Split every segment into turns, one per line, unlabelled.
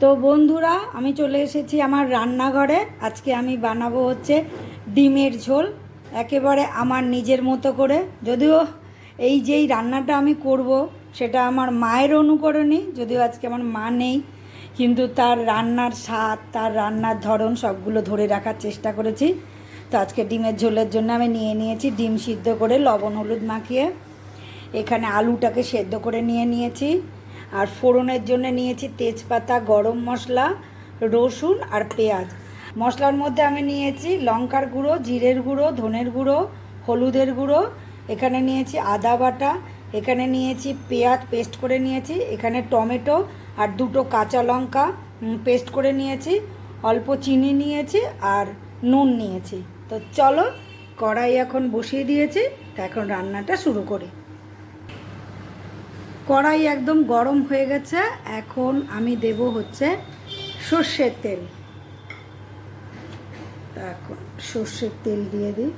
তো বন্ধুরা, আমি চলে এসেছি আমার রান্নাঘরে। আজকে আমি বানাবো হচ্ছে ডিমের ঝোল, একেবারে আমার নিজের মতো করে। যদিও এই যেই রান্নাটা আমি করব, সেটা আমার মায়ের অনুকরণই, যদিও আজকে আমার মা নেই, কিন্তু তার রান্নার স্বাদ, তার রান্নার ধরন সবগুলো ধরে রাখার চেষ্টা করেছি। তো আজকে ডিমের ঝোলের জন্য আমি নিয়ে নিয়েছি ডিম সিদ্ধ করে লবণ হলুদ মাখিয়ে, এখানে আলুটাকে সেদ্ধ করে নিয়ে নিয়েছি। আর ফোড়নের জন্য নিয়েছি তেজপাতা, গরম মশলা, রসুন আর পেঁয়াজ। মশলার মধ্যে আমি নিয়েছি লঙ্কার গুঁড়ো, জিরের গুঁড়ো, ধনের গুঁড়ো, হলুদের গুঁড়ো। এখানে নিয়েছি আদা বাটা, এখানে নিয়েছি পেঁয়াজ পেস্ট করে নিয়েছি, এখানে টমেটো আর দুটো কাঁচা লঙ্কা পেস্ট করে নিয়েছি। অল্প চিনি নিয়েছি আর নুন নিয়েছি। তো চলো কড়াই এখন বসিয়ে দিয়েছি, তো এখন রান্নাটা শুরু করি। কড়াই একদম গরম হয়ে গেছে। এখন আমি দেব হচ্ছে সর্ষের তেল। এখন সর্ষের তেল দিয়ে দিই।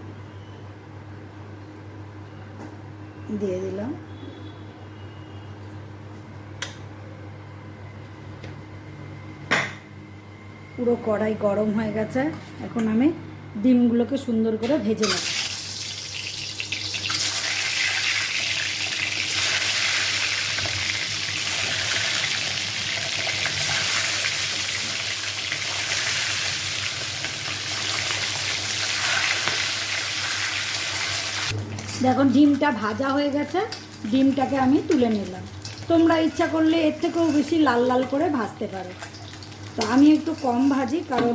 দিয়ে দিলাম। পুরো কড়াই গরম হয়ে গেছে। এখন আমি ডিমগুলোকে সুন্দর করে ভেজে নেব। দেখুন, ডিমটা ভাজা হয়ে গেছে। ডিমটাকে আমি তুলে নিলাম। তোমরা ইচ্ছা করলে এর থেকেও বেশি লাল লাল করে ভাজতে পারো। তো আমি একটু কম ভাজি, কারণ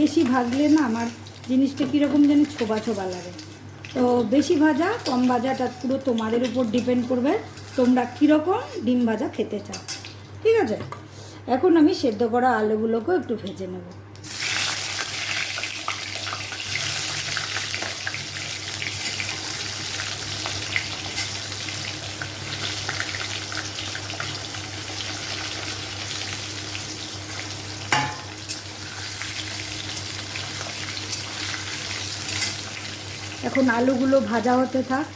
বেশি ভাজলে না আমার জিনিসটা কীরকম যেন ছোবা ছোবা লাগে। তো বেশি ভাজা, কম ভাজাটা পুরো তোমাদের উপর ডিপেন্ড করবে তোমরা কীরকম ডিম ভাজা খেতে চাও। ঠিক আছে? এখন আমি সেদ্ধ করা আলুগুলোকেও একটু ভেজে নেব। এখন আলুগুলো ভাজা হতে থাক।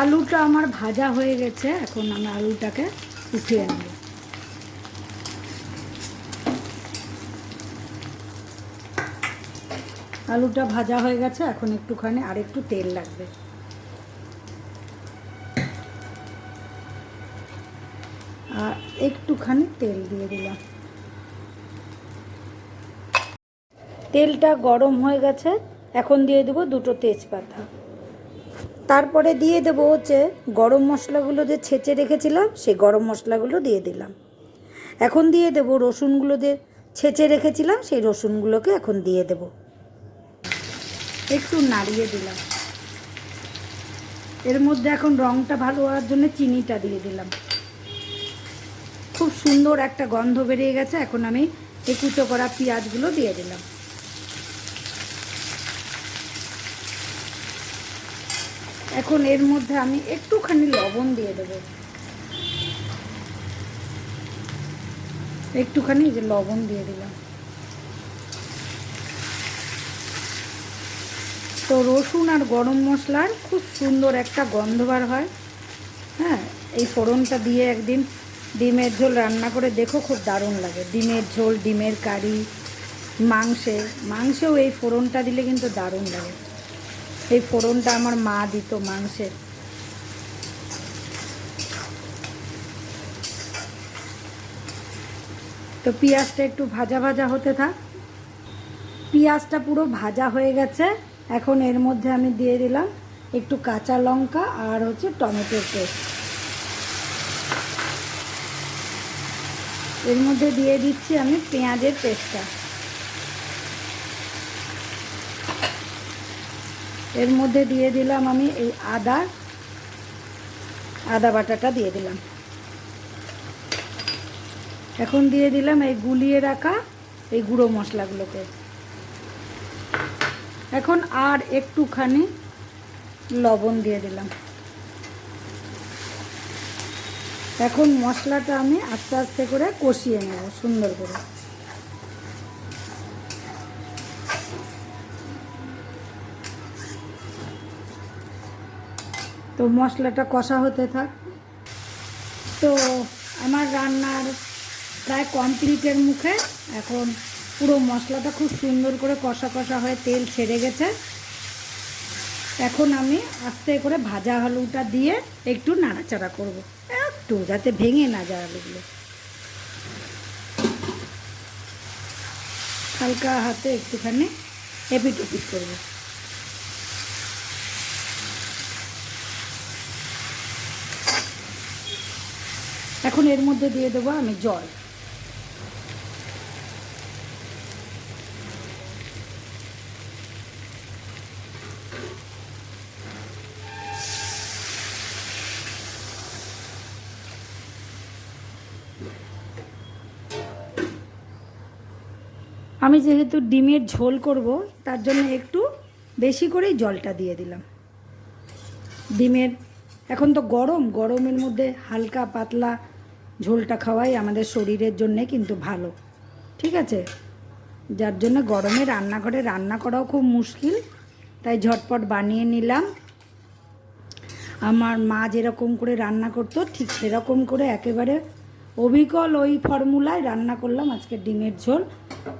আলুটা আমার ভাজা হয়ে গেছে, এখন আমি আলুটাকে উঠিয়ে নেব। আলুটা ভাজা হয়ে গেছে, এখন একটুখানি আর একটু তেল লাগবে। আর একটুখানি তেল দিয়ে দিলাম। তেলটা গরম হয়ে গেছে এখন দিয়ে দেবো দুটো তেজপাতা। তারপরে দিয়ে দেবো হচ্ছে গরম মশলাগুলো যে ছেঁচে রেখেছিলাম, সেই গরম মশলাগুলো দিয়ে দিলাম। এখন দিয়ে দেবো রসুনগুলো যে ছেঁচে রেখেছিলাম, সেই রসুনগুলোকে এখন দিয়ে দেব। একটু নাড়িয়ে দিলাম। এর মধ্যে এখন রঙটা ভালো হওয়ার জন্য চিনিটা দিয়ে দিলাম। খুব সুন্দর একটা গন্ধ বেরিয়ে গেছে, এখন আমি এই কুচো করা পেঁয়াজগুলো দিয়ে দিলাম। এখন এর মধ্যে আমি একটুখানি লবণ দিয়ে দেব। একটুখানি যে লবণ দিয়ে দিলাম। তো রসুন আর গরম মশলার খুব সুন্দর একটা গন্ধ বার হয়। হ্যাঁ এই ফোড়নটা দিয়ে একদিন ডিমের ঝোল রান্না করে দেখো খুব দারুণ লাগে। ডিমের ঝোল, ডিমের কারি, মাংসে, মাংসেও এই ফোড়নটা দিলে কিন্তু দারুণ লাগে। এই ফোড়নটা আমার মা দিত মাংসের। তো পেঁয়াজটা একটু ভাজা ভাজা হতে থাক। পেঁয়াজটা পুরো ভাজা হয়ে গেছে। এখন এর মধ্যে আমি দিয়ে দিলাম একটু কাঁচা লঙ্কা আর হচ্ছে টমেটোর পেস্ট। এর মধ্যে দিয়ে দিচ্ছি আমি পেঁয়াজের পেস্টটা। এর মধ্যে দিয়ে দিলাম আমি এই আদা আদা বাটাটা দিয়ে দিলাম। এখন দিয়ে দিলাম এই গুলিয়ে রাখা এই গুঁড়ো মশলাগুলোকে। এখন আর একটুখানি লবণ দিয়ে দিলাম। এখন মশলাটা আমি আস্তে আস্তে করে কষিয়ে নেব সুন্দর করে। তো মশলাটা কষা হতে থাক। তো আমার রান্নার প্রায় কমপ্লিটের মুখে এখন পুরো মশলাটা খুব সুন্দর করে কষা কষা হয়ে তেল ছেড়ে গেছে। এখন আমি আস্তে করে ভাজা আলুটা দিয়ে একটু নাড়াচাড়া করব। একটু যাতে ভেঙে না যায় আলুগুলো। হালকা হাতে একটুখানি এপিট ওপিট করব। এর মধ্যে দিয়ে দেবো আমি জল। আমি যেহেতু ডিমের ঝোল করব, তার জন্য একটু বেশি করেই জলটা দিয়ে দিলাম। ডিমের, এখন তো গরম, গরমের মধ্যে হালকা পাতলা ঝোলটা খাওয়াই আমাদের শরীরের জন্যে কিন্তু ভালো। ঠিক আছে? যার জন্য গরমে রান্নাঘরে রান্না করাও খুব মুশকিল। তাই ঝটপট বানিয়ে নিলাম। আমার মা যেরকম করে রান্না করতো, ঠিক সেরকম করে একেবারে অবিকল ওই ফর্মুলায় রান্না করলাম আজকে ডিমের ঝোল।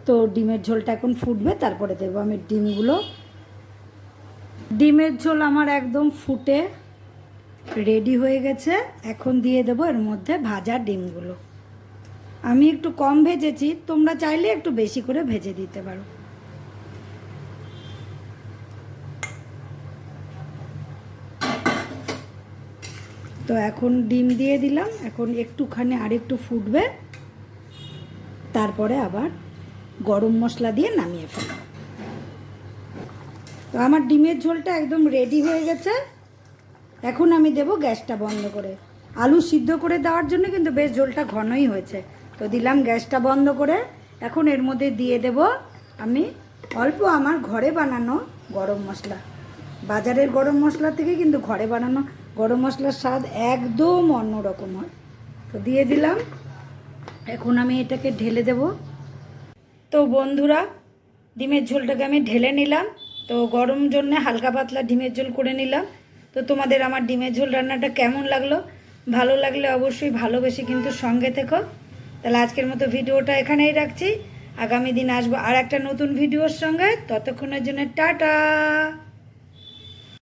তো ডিমের ঝোলটা এখন ফুটবে, তারপরে দেবো আমি ডিমগুলো। ডিমের ঝোল আমার একদম ফুটে। রেডি হয়ে গেছে। এখন দিয়ে দেবো এর মধ্যে ভাজা ডিমগুলো। আমি একটু কম ভেজেছি, তোমরা চাইলে একটু বেশি করে ভেজে দিতে পারো। তো এখন ডিম দিয়ে দিলাম, এখন একটুখানি আর একটু ফুটবে। তারপরে আবার গরম মশলা দিয়ে নামিয়ে ফেলব। তো আমার ডিমের ঝোলটা একদম রেডি হয়ে গেছে। এখন আমি দেব গ্যাসটা বন্ধ করে। আলু সিদ্ধ করে দেওয়ার জন্য কিন্তু বেশ ঝোলটা ঘনই হয়েছে। তো দিলাম গ্যাসটা বন্ধ করে। এখন এর মধ্যে দিয়ে দেব আমি অল্প আমার ঘরে বানানো গরম মশলা। বাজারের গরম মশলা থেকে কিন্তু ঘরে বানানো গরম মশলার স্বাদ একদম অন্যরকম হয়। তো দিয়ে দিলাম। এখন আমি এটাকে ঢেলে দেব। তো বন্ধুরা, ডিমের ঝোলটাকে আমি ঢেলে নিলাম। তো গরম জন্য হালকা পাতলা ডিমের ঝোল করে নিলাম। তো তোমাদের আমার ডিমের ঝোল রান্নাটা কেমন লাগল? ভালো লাগলে অবশ্যই ভালোবেসে কিন্তু সঙ্গে থেকো। তাহলে আজকের মতো ভিডিওটা এখানেই রাখছি। আগামী দিন আসব আর একটা নতুন ভিডিওর সঙ্গে। ততক্ষণের জন্য টাটা!